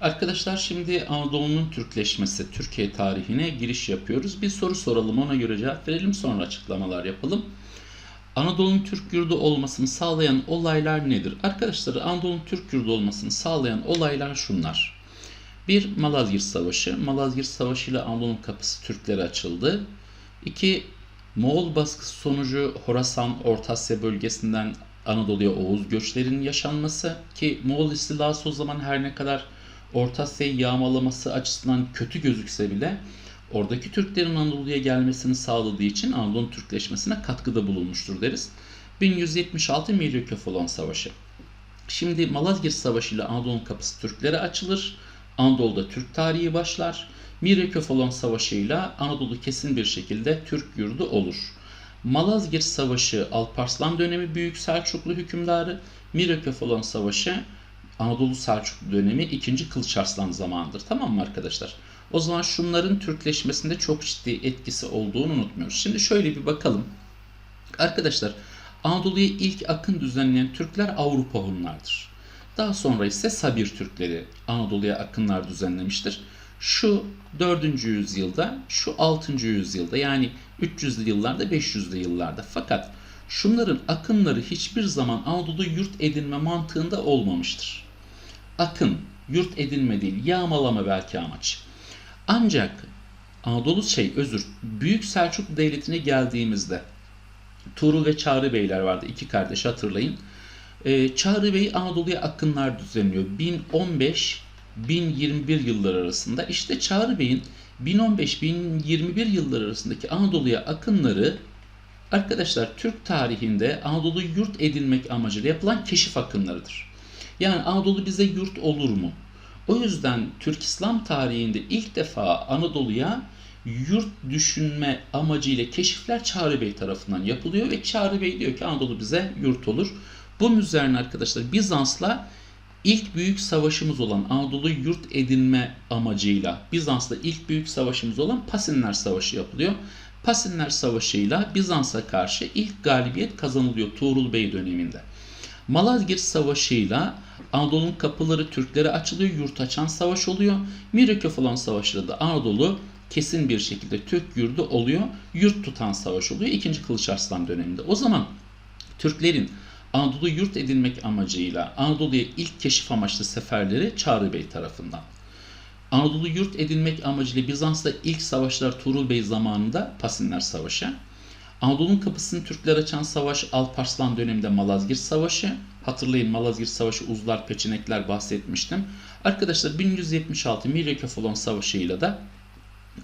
Arkadaşlar şimdi Anadolu'nun Türkleşmesi, Türkiye tarihine giriş yapıyoruz. Bir soru soralım ona göre cevap verelim sonra açıklamalar yapalım. Anadolu'nun Türk yurdu olmasını sağlayan olaylar nedir? Arkadaşlar Anadolu'nun Türk yurdu olmasını sağlayan olaylar şunlar. Bir Malazgirt Savaşı. Malazgirt Savaşı ile Anadolu'nun kapısı Türklere açıldı. İki Moğol baskısı sonucu Horasan, Orta Asya bölgesinden Anadolu'ya Oğuz göçlerinin yaşanması ki Moğol istilası o zaman her ne kadar Orta Asya'yı yağmalaması açısından kötü gözükse bile oradaki Türklerin Anadolu'ya gelmesini sağladığı için Anadolu'nun Türkleşmesine katkıda bulunmuştur deriz. 1176 Miryokefalon Savaşı. Şimdi Malazgirt Savaşı ile Anadolu'nun kapısı Türklere açılır. Anadolu'da Türk tarihi başlar. Miryokefalon Savaşı ile Anadolu kesin bir şekilde Türk yurdu olur. Malazgirt Savaşı Alparslan dönemi Büyük Selçuklu hükümdarı, Miryokefalon Savaşı Anadolu Selçuklu dönemi 2. Kılıç Arslan zamanıdır. Tamam mı arkadaşlar? O zaman şunların Türkleşmesinde çok ciddi etkisi olduğunu unutmuyoruz. Şimdi şöyle bir bakalım. Arkadaşlar Anadolu'ya ilk akın düzenleyen Türkler Avrupa Hunlardır. Daha sonra ise Sabir Türkleri Anadolu'ya akınlar düzenlemiştir. Şu 4. yüzyılda, şu 6. yüzyılda yani 300'lü yıllarda, 500'lü yıllarda. Fakat şunların akınları hiçbir zaman Anadolu yurt edinme mantığında olmamıştır. Akın, yurt edinme değil, yağmalama belki amaç. Ancak Anadolu şey özür, Büyük Selçuklu Devleti'ne geldiğimizde Tuğrul ve Çağrı Beyler vardı. iki kardeş hatırlayın. Ee, Çağrı Bey Anadolu'ya akınlar düzenliyor. 1015-1021 yılları arasında. İşte Çağrı Bey'in 1015-1021 yılları arasındaki Anadolu'ya akınları arkadaşlar Türk tarihinde Anadolu'yu yurt edinmek amacıyla yapılan keşif akınlarıdır. Yani Anadolu bize yurt olur mu? O yüzden Türk İslam tarihinde ilk defa Anadolu'ya yurt düşünme amacıyla keşifler Çağrı Bey tarafından yapılıyor ve Çağrı Bey diyor ki Anadolu bize yurt olur. Bunun üzerine arkadaşlar Bizans'la ilk büyük savaşımız olan Anadolu yurt edinme amacıyla Bizans'la ilk büyük savaşımız olan Pasinler Savaşı yapılıyor. Pasinler Savaşı'yla Bizans'a karşı ilk galibiyet kazanılıyor Tuğrul Bey döneminde. Malazgirt Savaşı'yla Anadolu'nun kapıları Türklere açılıyor, yurt açan savaş oluyor. Miryokefalon Savaşı'da da Anadolu kesin bir şekilde Türk yurdu oluyor, yurt tutan savaş oluyor 2. Kılıç Arslan döneminde. O zaman Türklerin Anadolu yurt edinmek amacıyla Anadolu'ya ilk keşif amaçlı seferleri Çağrı Bey tarafından. Anadolu yurt edinmek amacıyla Bizans'ta ilk savaşlar Tuğrul Bey zamanında Pasinler Savaşı. Anadolu'nun kapısını Türkler açan savaş Alparslan döneminde Malazgirt Savaşı. Hatırlayın Malazgirt Savaşı uzlar, peçenekler bahsetmiştim. Arkadaşlar 1176 Miryokefalon Savaşı ile de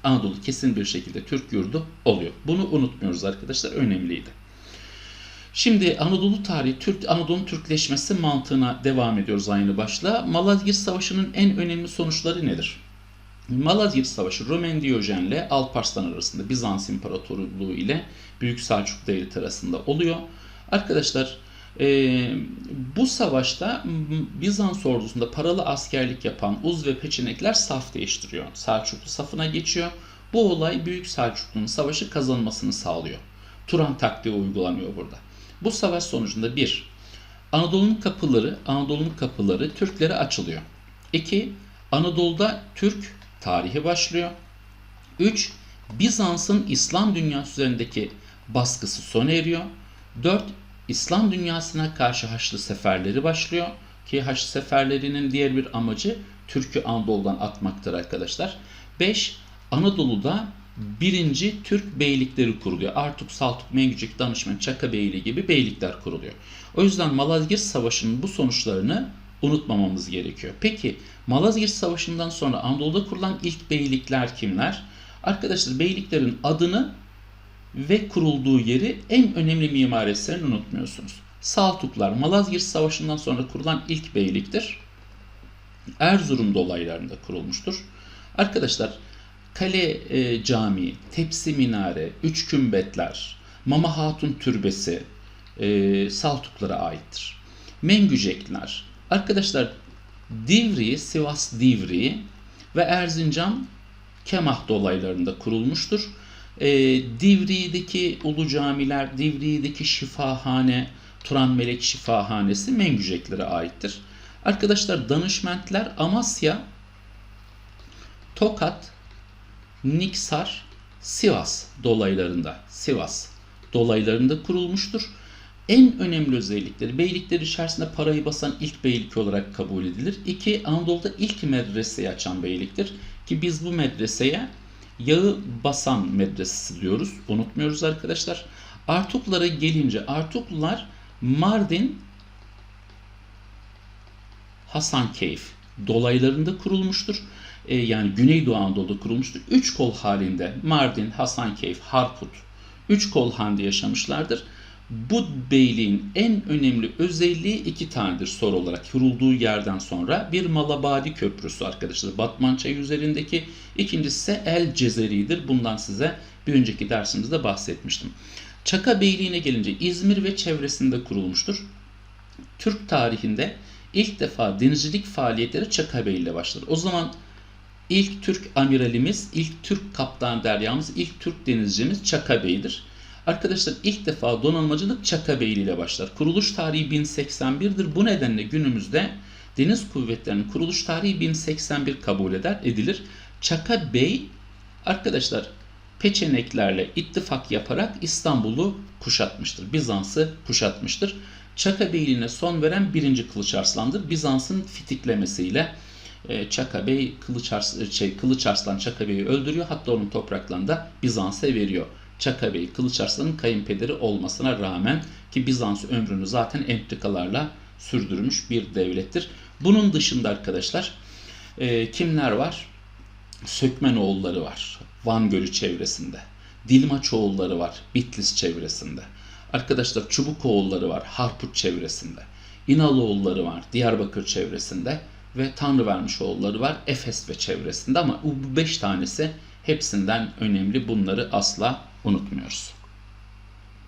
Anadolu kesin bir şekilde Türk yurdu oluyor. Bunu unutmuyoruz arkadaşlar. Önemliydi. Şimdi Anadolu tarihi, Türk Anadolu'nun Türkleşmesi mantığına devam ediyoruz aynı başla. Malazgirt Savaşı'nın en önemli sonuçları nedir? Malazgirt Savaşı Roman Diyojen'le Alparslan arasında Bizans İmparatorluğu ile Büyük Selçuk Devleti arasında oluyor. Arkadaşlar e, bu savaşta Bizans ordusunda paralı askerlik yapan Uz ve Peçenekler saf değiştiriyor. Selçuklu safına geçiyor. Bu olay Büyük Selçuklu'nun savaşı kazanmasını sağlıyor. Turan taktiği uygulanıyor burada. Bu savaş sonucunda bir, Anadolu'nun kapıları, Anadolu'nun kapıları Türklere açılıyor. 2. Anadolu'da Türk tarihi başlıyor. 3. Bizans'ın İslam dünyası üzerindeki baskısı sona eriyor. 4. İslam dünyasına karşı Haçlı seferleri başlıyor. Ki Haçlı seferlerinin diğer bir amacı Türk'ü Anadolu'dan atmaktır arkadaşlar. 5. Anadolu'da birinci Türk beylikleri kuruluyor. Artuk, Saltuk, Mengücük, Danışmen, Çaka Beyliği gibi beylikler kuruluyor. O yüzden Malazgirt Savaşı'nın bu sonuçlarını unutmamamız gerekiyor. Peki Malazgirt Savaşı'ndan sonra Anadolu'da kurulan ilk beylikler kimler? Arkadaşlar beyliklerin adını ve kurulduğu yeri en önemli eserini unutmuyorsunuz. Saltuklar Malazgirt Savaşı'ndan sonra kurulan ilk beyliktir. Erzurum dolaylarında kurulmuştur. Arkadaşlar Kale e, Camii, Tepsi Minare, Üç Kümbetler, Mama Hatun Türbesi e, Saltuklara aittir. Mengücekler. Arkadaşlar Divri, Sivas Divri ve Erzincan Kemah dolaylarında kurulmuştur. E, Divri'deki ulu camiler, Divri'deki şifahane, Turan Melek Şifahanesi Mengüceklere aittir. Arkadaşlar danışmentler Amasya Tokat, Niksar, Sivas dolaylarında, Sivas dolaylarında kurulmuştur. En önemli özellikleri beylikler içerisinde parayı basan ilk beylik olarak kabul edilir. İki, Anadolu'da ilk medreseyi açan beyliktir. Ki biz bu medreseye yağı basan medresesi diyoruz. Unutmuyoruz arkadaşlar. Artuklara gelince Artuklular Mardin, Hasankeyf dolaylarında kurulmuştur. E, yani Güneydoğu Anadolu'da kurulmuştur. Üç kol halinde Mardin, Hasankeyf, Harput üç kol halinde yaşamışlardır. Bu beyliğin en önemli özelliği iki tanedir soru olarak kurulduğu yerden sonra. Bir Malabadi Köprüsü arkadaşlar Batman üzerindeki. İkincisi ise El Cezeri'dir. Bundan size bir önceki dersimizde bahsetmiştim. Çaka Beyliği'ne gelince İzmir ve çevresinde kurulmuştur. Türk tarihinde ilk defa denizcilik faaliyetleri Çaka Bey başlar. O zaman ilk Türk amiralimiz, ilk Türk kaptan deryamız, ilk Türk denizcimiz Çaka Bey'dir. Arkadaşlar ilk defa donanmacılık Çaka Beyli ile başlar. Kuruluş tarihi 1081'dir. Bu nedenle günümüzde deniz kuvvetlerinin kuruluş tarihi 1081 kabul eder, edilir. Çaka Bey arkadaşlar Peçeneklerle ittifak yaparak İstanbul'u kuşatmıştır. Bizans'ı kuşatmıştır. Çaka Beyliğine son veren 1. Kılıç Arslan'dır. Bizans'ın fitiklemesiyle e, Çaka Bey Kılıç, Ars şey, Kılıç Arslan Çaka Bey'i öldürüyor. Hatta onun topraklarını da Bizans'a veriyor. Çaka Bey Kılıç Arslan'ın kayınpederi olmasına rağmen ki Bizans ömrünü zaten entrikalarla sürdürmüş bir devlettir. Bunun dışında arkadaşlar e, kimler var? Sökmenoğulları var. Van Gölü çevresinde. Dilmaçoğulları var. Bitlis çevresinde. Arkadaşlar Çubukoğulları var. Harput çevresinde. İnaloğulları var. Diyarbakır çevresinde. Ve Tanrıvermişoğulları var. Efes ve çevresinde ama bu beş tanesi hepsinden önemli. Bunları asla unutmuyoruz.